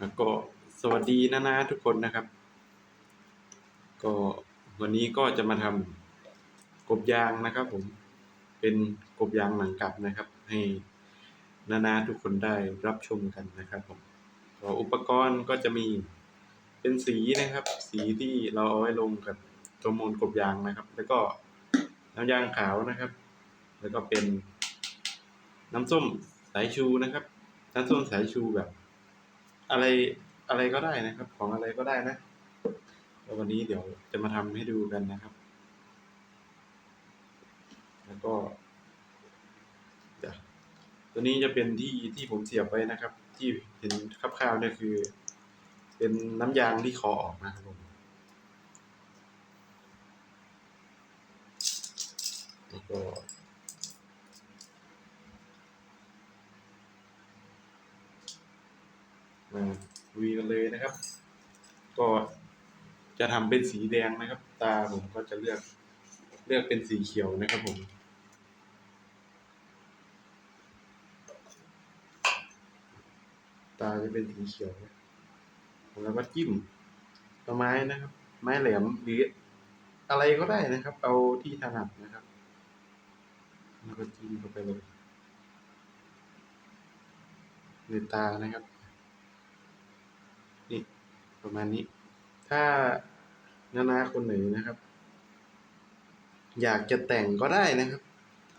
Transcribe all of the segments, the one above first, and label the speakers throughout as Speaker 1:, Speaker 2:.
Speaker 1: แล้วก็สวัสดีนะนะทุกคนนะครับ ก็วันนี้ก็จะมาทำกบยางนะครับ ผมเป็นกบยางหนังกลับนะครับ ให้นานาทุกคนได้รับชมกันนะครับผมก็อุปกรณ์ก็จะมีเป็นสีนะครับ สีที่เราเอาไว้ลงกับตัวมูลกบยางนะครับ แล้วก็น้ำยางขาวนะครับ แล้วก็เป็นน้ำส้มสายชูนะครับ น้ำส้มสายชูแบบ อะไรอะไรก็ได้นะครับ ของอะไรก็ได้นะแล้ววันนี้เดี๋ยวจะมาทำให้ดูกันนะครับ แล้วก็ตัวนี้จะเป็นที่ที่ผมเสียบไว้นะครับ ที่เห็นคร่าวๆเนี่ยคือ เป็นน้ำยางที่คอออกนะครับผมแล้วก็ มาวีกันเลยนะครับ ก็จะทำเป็นสีแดงนะครับ ตาผมก็จะเลือกเลือกเป็นสีเขียวนะครับผมตาจะเป็นสีเขียวแล้วก็จิ้มตัวไม้นะครับ ไม้แหลมหรืออะไรก็ได้นะครับ เอาที่ถนัดนะครับ แล้วก็จิ้มเข้าไปเลยในตานะครับ ประมาณนี้ ถ้านานาคนไหนนะครับ อยากจะแต่งก็ได้นะครับ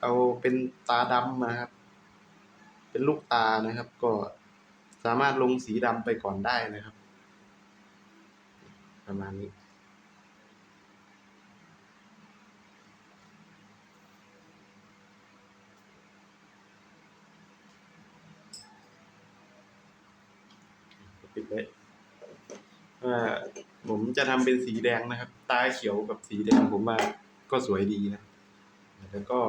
Speaker 1: เอาเป็นตาดำนะครับ เป็นลูกตานะครับ ก็สามารถลงสีดำไปก่อนได้นะครับ ประมาณนี้ ปิดไว้ ว่าผมจะทำเป็นสีแดงนะครับ ตาเขียวกับสีแดงผมว่าก็สวยดีนะ แล้วก็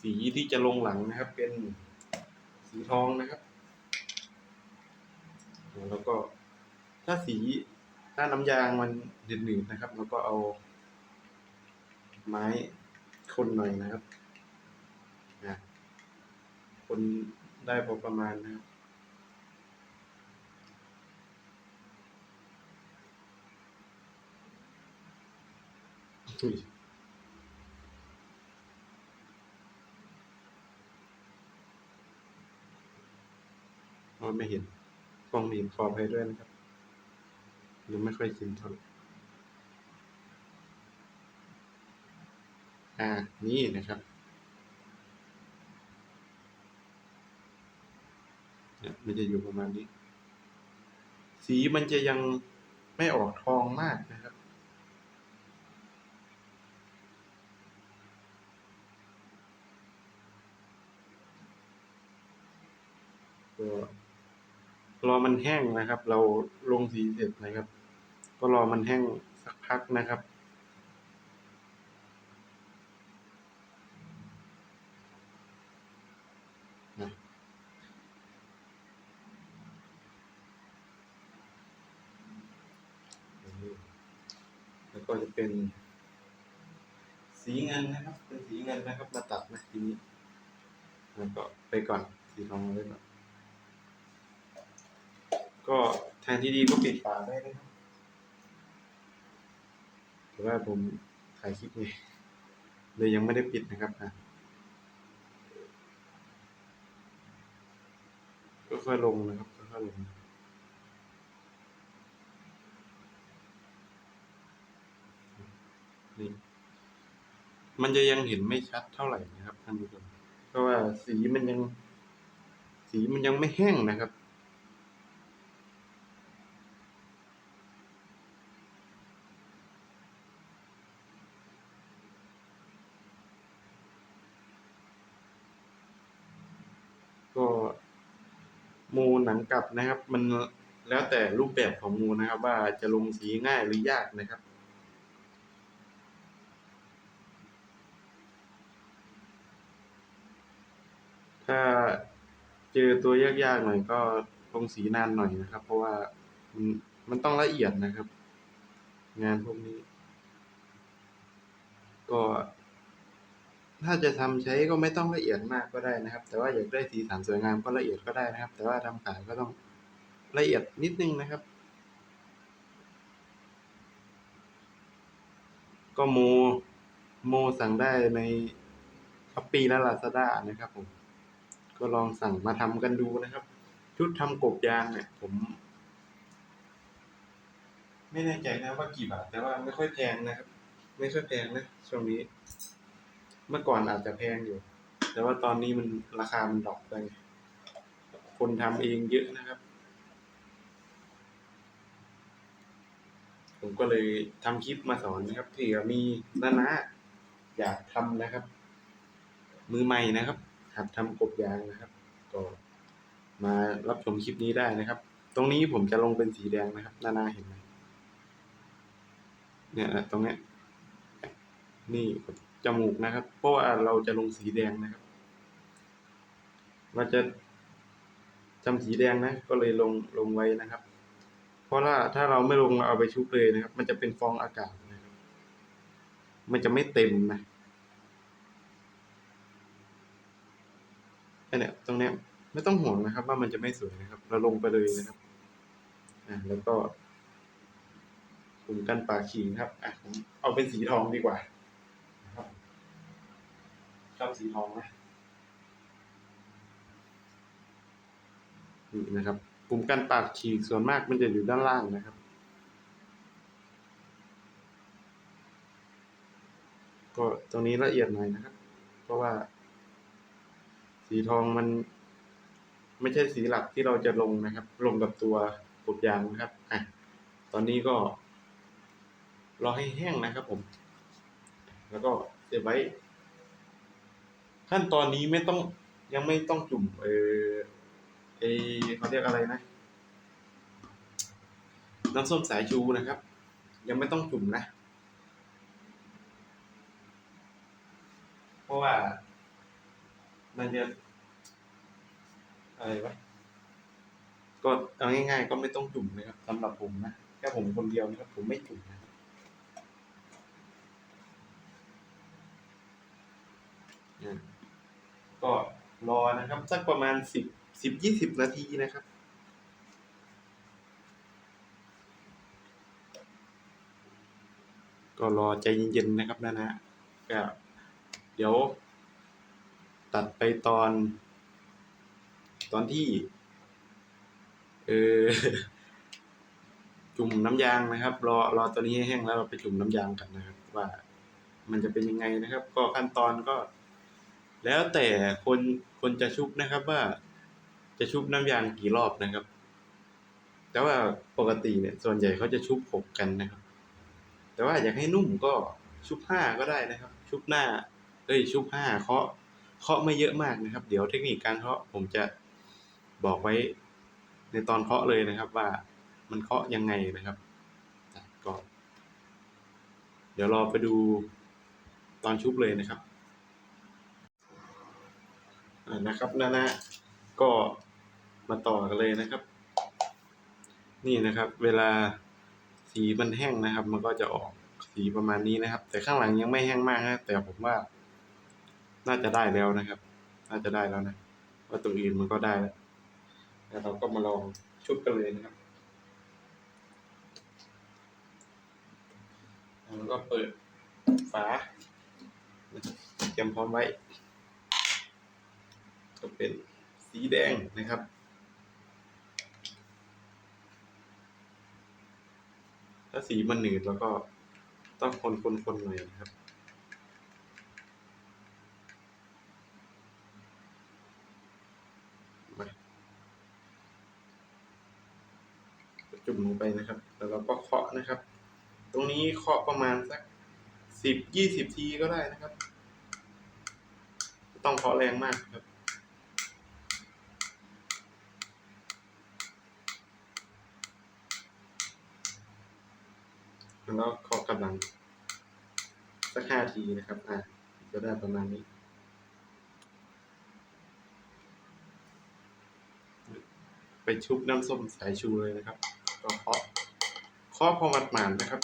Speaker 1: สีที่จะลงหลังนะครับ เป็นสีทองนะครับ แล้วก็ถ้าสีถ้าน้ำยางมันหนืดๆนะครับ แล้วก็เอา ไม้คนหน่อยนะครับนะคนได้พอประมาณนะครับ อุ้ยอ๋อไม่เห็นกล้องไม่เห็นขอไปด้วยนะครับยังไม่ค่อยชินเท่าไหร่อ่า นี่นะครับเนี่ยมันจะอยู่ประมาณนี้ สีมันจะยังไม่ออกทองมากนะครับ ก็รอมันแห้งนะครับ เราลงสีเสร็จนะครับ ก็รอมันแห้งสักพักนะครับแล้วก็จะเป็น สีเงินนะครับ เป็นสีเงินนะครับมาตัดนะทีนี้แล้วก็ไปก่อนสีทองไว้ก่อน ก็ทางที่ดีก็ปิดฝาได้นะครับแต่ว่าผมถ่ายคลิปไงเลยยังไม่ได้ปิดนะครับอะก็ค่อยๆลงนะครับค่อยๆลงนี่มันจะยังเห็นไม่ชัดเท่าไหร่นะครับท่านผู้ชมเพราะว่าสีมันยัง สีมันยังไม่แห้งนะครับ ก็มูหนัง กลับนะครับ มันแล้วแต่รูปแบบของมูนะครับ ว่าจะลงสีง่ายหรือยากนะครับถ้าเจอตัวยากๆหน่อยก็ลงสีนานหน่อยนะครับ เพราะว่ามันมันต้องละเอียดนะครับ งานพวกนี้ ก็ ถ้าจะทำใช้ก็ไม่ต้องละเอียดมากก็ได้นะครับ แต่ว่าอยากได้สีสันสวยงามก็ละเอียดก็ได้นะครับ แต่ว่าทำขายก็ต้องละเอียดนิดนึงนะครับ ก็โมโมสั่งได้ในช้อปปี้และลาซาด้านะครับผมก็ลองสั่งมาทำกันดูนะครับ ชุดทำกบยางเนี่ย ผม ไม่แน่ใจนะว่ากี่บาท แต่ว่าไม่ค่อยแพงนะครับ ไม่ค่อยแพงนะช่วงนี้ เมื่อก่อนอาจจะแพงอยู่ แต่ว่าตอนนี้มันราคามันดรอปไป คนทำเองเยอะนะครับ ผมก็เลยทำคลิปมาสอนนะครับเผื่อมีน้านะอยากทำนะครับ มือใหม่นะครับ หัดทำกบยางนะครับ ก็มารับชมคลิปนี้ได้นะครับ ตรงนี้ผมจะลงเป็นสีแดงนะครับ นานาเห็นไหมเนี่ยตรงเนี้ยนี่ จมูกนะครับ เพราะว่าเราจะลงสีแดงนะครับ เราจะจำสีแดงนะ ก็เลยลงลงไว้นะครับ เพราะว่าถ้าเราไม่ลงเอาไปชุบเลยนะครับ มันจะเป็นฟองอากาศนะครับ มันจะไม่เต็มนะอันเนี้ยตรงเนี้ยไม่ต้องห่วงนะครับ ว่ามันจะไม่สวยนะครับ เราลงไปเลยนะครับอ่าแล้วก็กลุ่มกันปากขีนครับอะผมเอาเป็นสีทองดีกว่า ชอบสีทองนะนี่นะครับกลุ่มกันปากขีดส่วนมากมันจะอยู่ด้านล่างนะครับ ก็ตรงนี้ละเอียดหน่อยนะครับ เพราะว่า สีทองมัน ไม่ใช่สีหลักที่เราจะลงนะครับ ลงกับตัวกบยางนะครับอะตอนนี้ก็ รอให้แห้งนะครับผม แล้วก็เก็บไว้ ขั้นตอนนี้ไม่ต้องยังไม่ต้องจุ่มเออเอเขาเรียกอะไรนะ น้ำส้มสายชูนะครับ ยังไม่ต้องจุ่มนะ เพราะว่า มันจะอะไรวะก็เอาง่าย ๆ ก็ไม่ต้องจุ่มเลยครับสำหรับผมนะแค่ผมคนเดียวนะครับผมไม่จุ่มนะครับอ่า ก็รอนะครับสักประมาณสิบสิบยี่สิบนาทีนะครับ ก็รอใจเย็นๆนะครับนะนะก็เดี๋ยว ตัดไปตอน ตอนที่ เออจุ่มน้ำยางนะครับ รอรอตัวนี้ให้แห้งแล้วเราไปจุ่มน้ำยางกันนะครับ ว่ามันจะเป็นยังไงนะครับ ก็ขั้นตอนก็ แล้วแต่คนคนจะชุบนะครับว่าจะชุบน้ำยางกี่รอบนะครับ แต่ว่าปกติเนี่ย ส่วนใหญ่เขาจะชุบหกกันนะครับ แต่ว่าอยากให้นุ่มก็ชุบห้าก็ได้นะครับ ชุบหน้าเอ้ยชุบห้าเคาะเคาะไม่เยอะมากนะครับ เดี๋ยวเทคนิคการเคาะผมจะบอกไว้ในตอนเคาะเลยนะครับ ว่ามันเคาะยังไงนะครับก็เดี๋ยวรอไปดูตอนชุบเลยนะครับ นะครับนานะก็มาต่อกันเลยนะครับ นี่นะครับ เวลาสีมันแห้งนะครับ มันก็จะออกสีประมาณนี้นะครับ แต่ข้างหลังยังไม่แห้งมากนะแต่ผมว่า น่าจะได้แล้วนะครับ น่าจะได้แล้วนะว่าตรงอื่นมันก็ได้แล้วแล้วเราก็มาลองชุบกันเลยนะครับแล้วก็เปิดฝาเตรียมพร้อมไว้ ก็เป็นสีแดงนะครับถ้าสีมันหนืดแล้วก็ต้องคนคนคนหน่อยนะครับมาจุ่มลงไปนะครับ แล้วเราก็เคาะนะครับ ตรงนี้เคาะประมาณสักสิบยี่สิบทีก็ได้นะครับไม่ต้องเคาะแรงมากครับ แล้วเคาะกำลัง สักห้าทีนะครับ อะ จะได้ประมาณนี้ ไปชุบน้ำส้มสายชูเลยนะครับ ก็เคาะเคาะพอหมาดๆนะครับ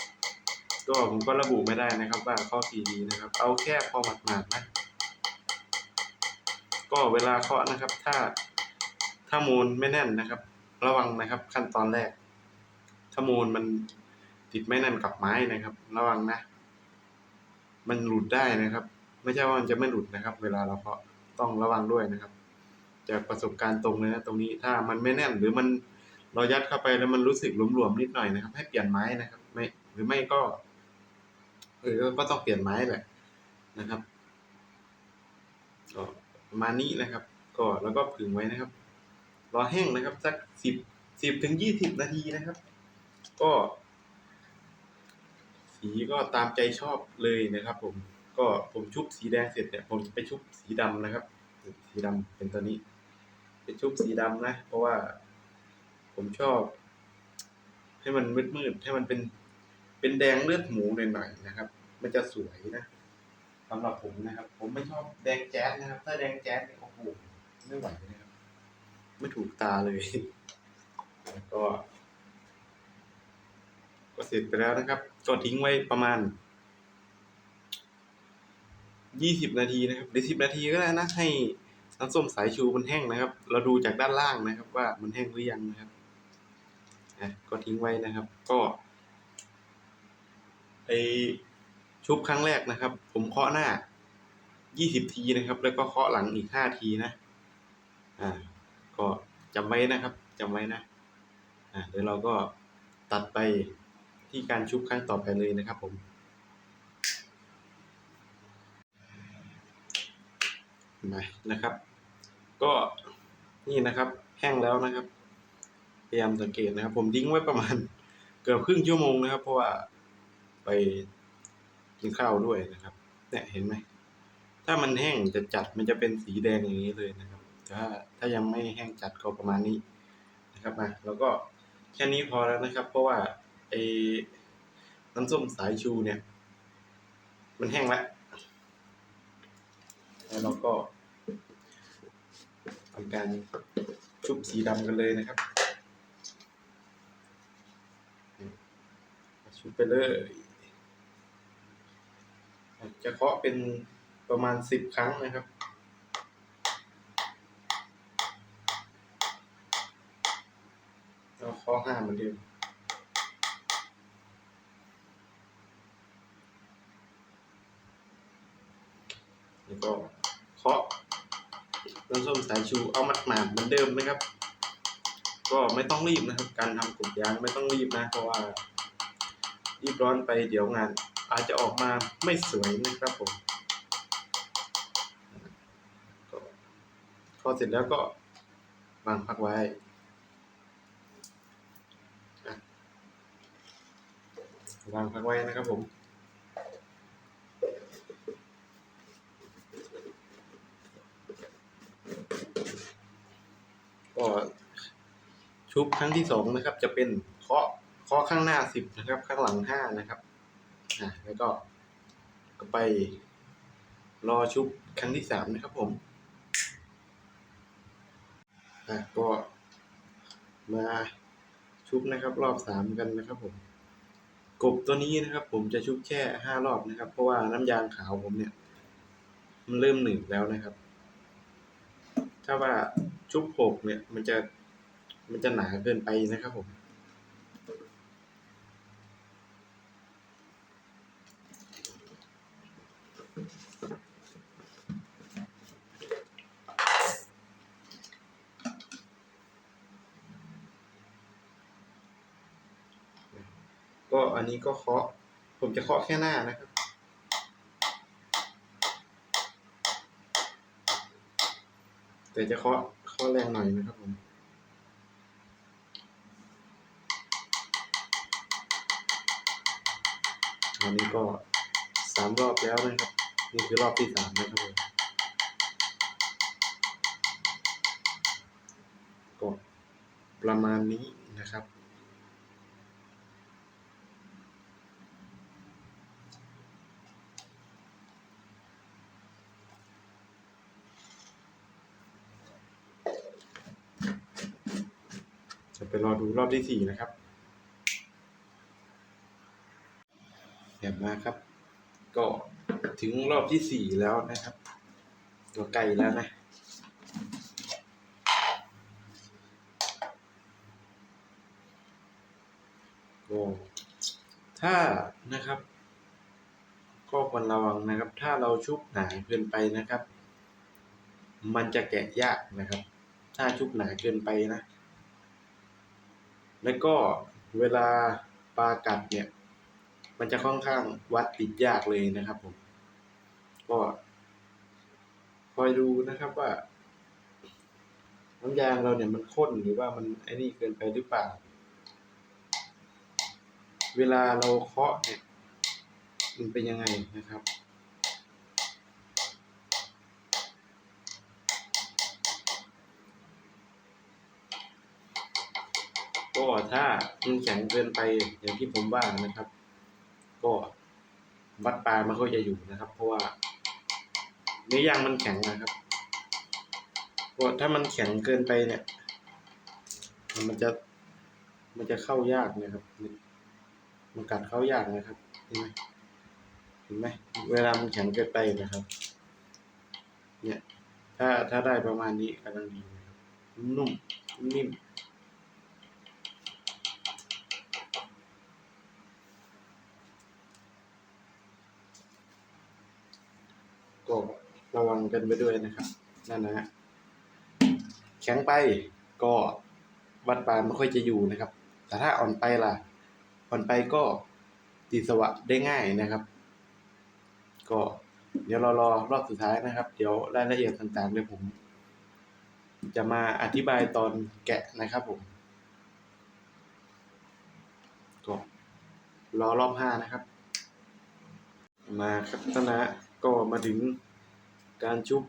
Speaker 1: ก็ผมก็ระบุไม่ได้นะครับ ว่าเคาะกี่ดีนะครับ เอาแค่พอหมาดๆนะ ก็เวลาเคาะนะครับ ถ้าถ้ามูลไม่แน่นนะครับ ระวังนะครับ ขั้นตอนแรก ถ้ามูลมัน ติดไม่แน่นกับไม้นะครับ ระวังนะ มันหลุดได้นะครับ ไม่ใช่ว่ามันจะไม่หลุดนะครับ เวลาเราเคาะต้องระวังด้วยนะครับ จากประสบการณ์ตรงเลยนะตรงนี้ถ้ามันไม่แน่นหรือมันเรายัดเข้าไปแล้วมันรู้สึกหลวมๆนิดหน่อยนะครับ ให้เปลี่ยนไม้นะครับ ไม่หรือไม่ก็เออก็ต้องเปลี่ยนไม้แหละนะครับก็ประมาณนี้นะครับ ก็แล้วก็ผึ่งไว้นะครับ รอแห้งนะครับ สักสิบสิบถึงยี่สิบนาทีนะครับ ก็ สีก็ตามใจชอบเลยนะครับ ผมก็ผมชุบสีแดงเสร็จเนี่ยผมจะไปชุบสีดำนะครับ สีดำเป็นตัวนี้ ไปชุบสีดำนะ เพราะว่า ผมชอบ ให้มันมืดๆให้มันเป็นเป็นแดงเลือดหมูหน่อยๆนะครับ มันจะสวยนะสำหรับผมนะครับ ผมไม่ชอบแดงแจ๊สนะครับ ถ้าแดงแจ๊สเนี่ยโอ้โหไม่ไหวนะครับไม่ถูกตาเลยแล้วก็ ก็เสร็จไปแล้วนะครับ ก็ทิ้งไว้ประมาณยี่สิบนาทีนะครับหรือสิบนาทีก็ได้นะให้น้ำส้มสายชูมันแห้งนะครับ เราดูจากด้านล่างนะครับ ว่ามันแห้งหรือยังนะครับอะก็ทิ้งไว้นะครับ ก็ไอชุบครั้งแรกนะครับ ผมเคาะหน้ายี่สิบทีนะครับ แล้วก็เคาะหลังอีกห้าทีนะ อ่า ก็จำไว้นะครับจำไว้นะ อ่าเดี๋ยวเราก็ตัดไป ที่การชุบครั้งต่อไปเลยนะครับผม มานะครับ ก็นี่นะครับแห้งแล้วนะครับ พยายามสังเกตนะครับ ผมทิ้งไว้ประมาณเกือบครึ่งชั่วโมงนะครับ เพราะว่าไปกินข้าวด้วยนะครับเนี่ยเห็นไหมถ้ามันแห้งจะจัดมันจะเป็นสีแดงอย่างนี้เลยนะครับถ้าถ้ายังไม่แห้งจัดก็ประมาณนี้นะครับมาแล้วก็แค่นี้พอแล้วนะครับ เพราะว่า อ้น้ำส้มสายชูเนี่ย มันแห้งแล้ว แล้วเราก็ทำการชุบสีดำกันเลยนะครับ ชุบไปเลยจะเคาะเป็นประมาณสิบครั้งนะครับเราเคาะห้าเหมือนเดิม แล้วก็เคาะน้ำส้มสายชูเอามัดหมาเหมือนเดิมนะครับ ก็ไม่ต้องรีบนะครับ การทำกลุ่มยางไม่ต้องรีบนะ เพราะว่ารีบร้อนไปเดี๋ยวงาน อาจจะออกมาไม่สวยนะครับผมก็พอเสร็จแล้วก็วางพักไว้วางพักไว้นะครับผม ก็ชุบครั้งที่สองนะครับ จะเป็นเคาะเคาะข้างหน้าสิบนะครับ ข้างหลังห้านะครับอะแล้วก็ก็ไป รอชุบครั้งที่สามนะครับผมอะก็มาชุบนะครับ รอบสามกันนะครับผม กบตัวนี้นะครับ ผมจะชุบแค่ห้ารอบนะครับ เพราะว่าน้ำยางขาวผมเนี่ย มันเริ่มหนืดแล้วนะครับ ถ้าว่าชุบหกเนี่ย มันจะมันจะหนาเกินไปนะครับผม ก็อันนี้ก็เคาะ ผมจะเคาะแค่หน้านะครับ แต่จะเคาะเคาะแรงหน่อยนะครับผมอันนี้ก็สามรอบแล้วนะครับ นี่คือรอบที่สามนะครับผมก็ประมาณนี้นะครับ ไปรอดูรอบที่สี่นะครับแถบมาครับ ก็ถึงรอบที่สี่แล้วนะครับตัวไกลแล้วนะก็ถ้านะครับ ก็ควรระวังนะครับ ถ้าเราชุบหนาเกินไปนะครับ มันจะแกะยากนะครับ ถ้าชุบหนาเกินไปนะ แล้วก็เวลาปลากัดเนี่ย มันจะค่อนข้างวัดติดยากเลยนะครับผม ก็คอยดูนะครับว่า น้ำยางเราเนี่ยมันข้นหรือว่ามันไอ้นี่เกินไปหรือเปล่า เวลาเราเคาะเนี่ย มันเป็นยังไงนะครับ ก็ถ้ามันแข็งเกินไปอย่างที่ผมว่านะครับ ก็วัดปลามันก็จะอยู่นะครับ เพราะว่าเนื้อยางมันแข็งนะครับก็ถ้ามันแข็งเกินไปเนี่ย มันจะมันจะเข้ายากนะครับ มันกัดเข้ายากนะครับเห็นไหมเห็นไหมเวลามันแข็งเกินไปนะครับ เนี่ย ถ้าถ้าได้ประมาณนี้กำลังดีนะครับนุ่มนิ่ม ก็ ระวังกันไปด้วยนะครับ นั่นนะฮะแข็งไปก็วัดปลาไม่ค่อยจะอยู่นะครับ แต่ถ้าอ่อนไปล่ะ อ่อนไปก็ติดสวะได้ง่ายนะครับ ก็เดี๋ยวรอรอรอบสุดท้ายนะครับ เดี๋ยวรายละเอียดต่างๆเดี๋ยวผม จะมาอธิบายตอนแกะนะครับผมก็รอรอบห้านะครับ มาครับท่านนะก็มาถึง การชุบ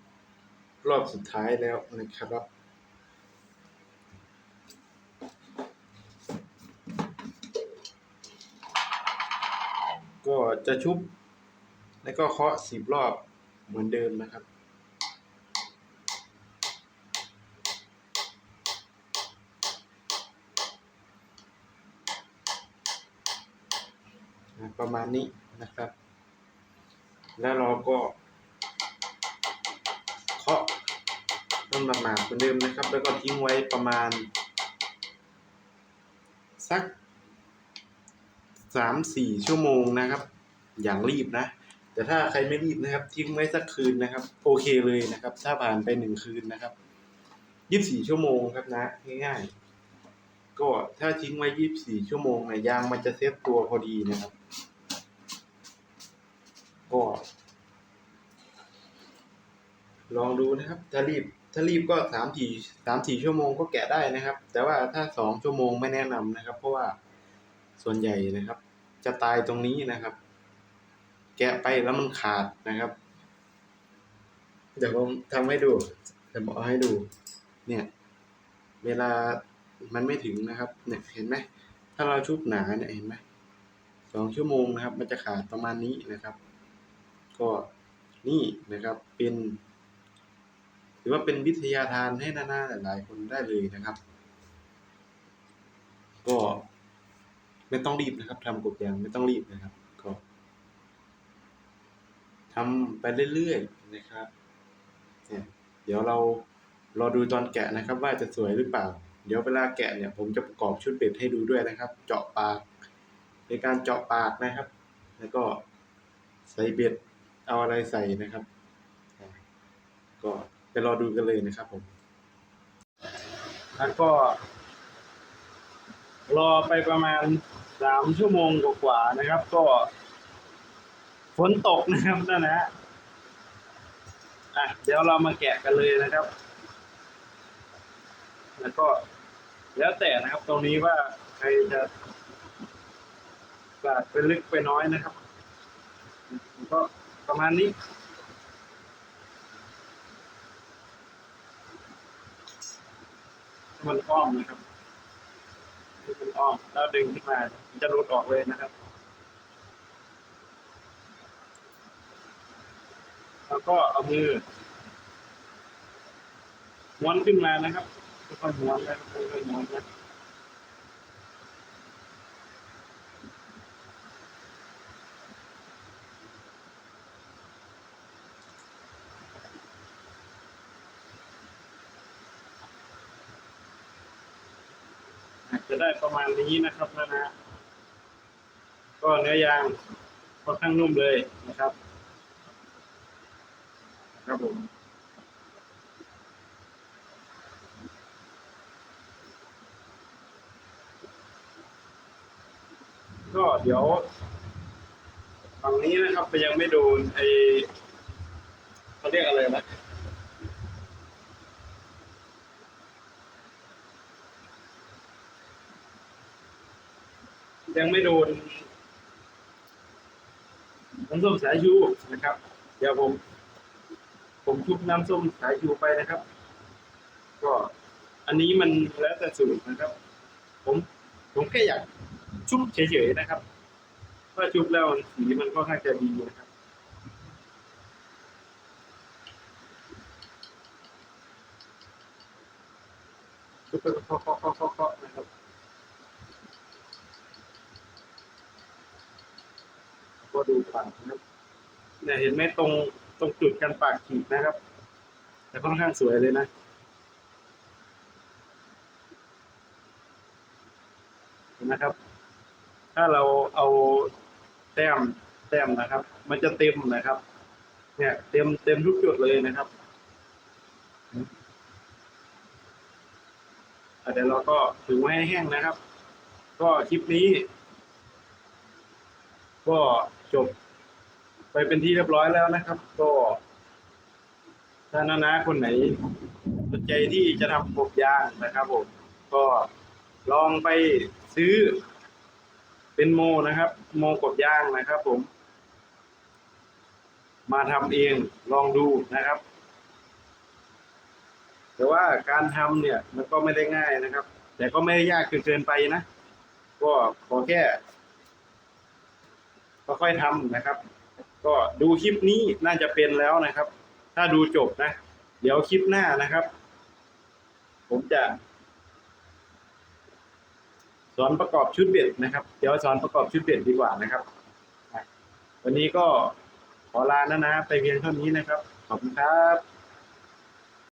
Speaker 1: รอบสุดท้ายแล้วนะครับก็จะชุบ แล้วก็เคาะสิบรอบเหมือนเดิมนะครับ ประมาณนี้นะครับ แล้วเราก็ ต้นหมาดเหมือนเดิมนะครับ แล้วก็ทิ้งไว้ประมาณ สักสามสี่ชั่วโมงนะครับ อย่างรีบนะ แต่ถ้าใครไม่รีบนะครับ ทิ้งไว้สักคืนนะครับ โอเคเลยนะครับ ถ้าผ่านไปหนึ่งคืนนะครับยี่สิบสี่ชั่วโมงครับนะ ง่ายๆ ก็ถ้าทิ้งไว้ยี่สิบสี่ชั่วโมงเนี่ยยางมันจะเซตตัวพอดีนะครับ ก็ลองดูนะครับถ้ารีบ ถ้ารีบก็สามสี่สามสี่ชั่วโมงก็แกะได้นะครับ แต่ว่าถ้าสองชั่วโมงไม่แนะนำนะครับ เพราะว่าส่วนใหญ่นะครับ จะตายตรงนี้นะครับ แกะไปแล้วมันขาดนะครับ เดี๋ยวผมทำให้ดูจะบอกให้ดู เนี่ย เวลามันไม่ถึงนะครับ เนี่ยเห็นไหมถ้าเราชุบหนาเนี่ยเห็นไหมสองชั่วโมงนะครับ มันจะขาดประมาณนี้นะครับ ก็นี่นะครับเป็น ถือว่าเป็นวิทยาทานให้นานาหลาย ๆ คนได้เลยนะครับ ก็ไม่ต้องรีบนะครับทำกบยางไม่ต้องรีบนะครับ ก็ทำไปเรื่อย ๆ นะครับเนี่ยเดี๋ยวเรารอดูตอนแกะนะครับ ว่าจะสวยหรือเปล่า เดี๋ยวเวลาแกะเนี่ย ผมจะประกอบชุดเบ็ดให้ดูด้วยนะครับ เจาะปากในการเจาะปากนะครับ แล้วก็ใส่เบ็ดเอาอะไรใส่นะครับ ก็ ไปรอดูกันเลยนะครับผมแล้วก็ รอไปประมาณสามชั่วโมงกว่าๆนะครับ ก็ฝนตกนะครับนั่นนะฮะอะเดี๋ยวเรามาแกะกันเลยนะครับ แล้วก็แล้วแต่นะครับ ตรงนี้ว่าใครจะกาดไปลึกไปน้อยนะครับ ก็ประมาณนี้ มันอ้อมนะครับมันอ้อมแล้วดึงขึ้นมามันจะหลุดออกเลยนะครับ แล้วก็เอามือม้วนขึ้นมานะครับค่อยๆม้วนนะค่อยๆม้วนนะ จะได้ประมาณนี้นะครับนะนะก็เนื้อยางค่อนข้างนุ่มเลยนะครับ ครับผมก็เดี๋ยวฝั่งนี้นะครับยังไม่โดนไอเขาเรียกอะไรนะ ยังไม่โดนน้ำส้มสายชูนะครับ เดี๋ยวผม ผมชุบน้ำส้มสายชูไปนะครับ ก็อันนี้มันแล้วแต่สูตรนะครับ ผมผมแค่อยากชุบเฉยๆนะครับว่าชุบแล้วสีมันก็ค่อนข้างจะดีนะครับชุบไปเคาะเคาะเคาะเคาะเคาะนะครับ ก็ดูปากนะครับเนี่ยเห็นไหมตรงตรงจุดกันปากขีดนะครับ แต่ค่อนข้างสวยเลยนะนะครับ ถ้าเราเอาแต้มแต้มนะครับ มันจะเต็มนะครับ เนี่ย เต็มเต็มทุกจุดเลยนะครับเดี๋ยวเราก็ถึงไว้ให้แห้งนะครับ ก็คลิปนี้ ก็ จบ ไปเป็นที่เรียบร้อยแล้วนะครับ ก็ถ้านานาคนไหนสนใจที่จะทำกบยางนะครับผมก็ลองไปซื้อ เป็นโมนะครับ โมกบยางนะครับ ผม มาทำเองลองดูนะครับ แต่ว่าการทำเนี่ยมันก็ไม่ได้ง่ายนะครับ แต่ก็ไม่ได้ยากเกินไปนะ ก็ขอแค่ ค่อยทำนะครับ ก็ดูคลิปนี้น่าจะเป็นแล้วนะครับ ถ้าดูจบนะ เดี๋ยวคลิปหน้านะครับ ผมจะ สอนประกอบชุดเบ็ดนะครับ เดี๋ยวสอนประกอบชุดเบ็ดดีกว่านะครับ วันนี้ก็ขอลานะนะ ไปเพียงเท่านี้นะครับ ขอบคุณครับ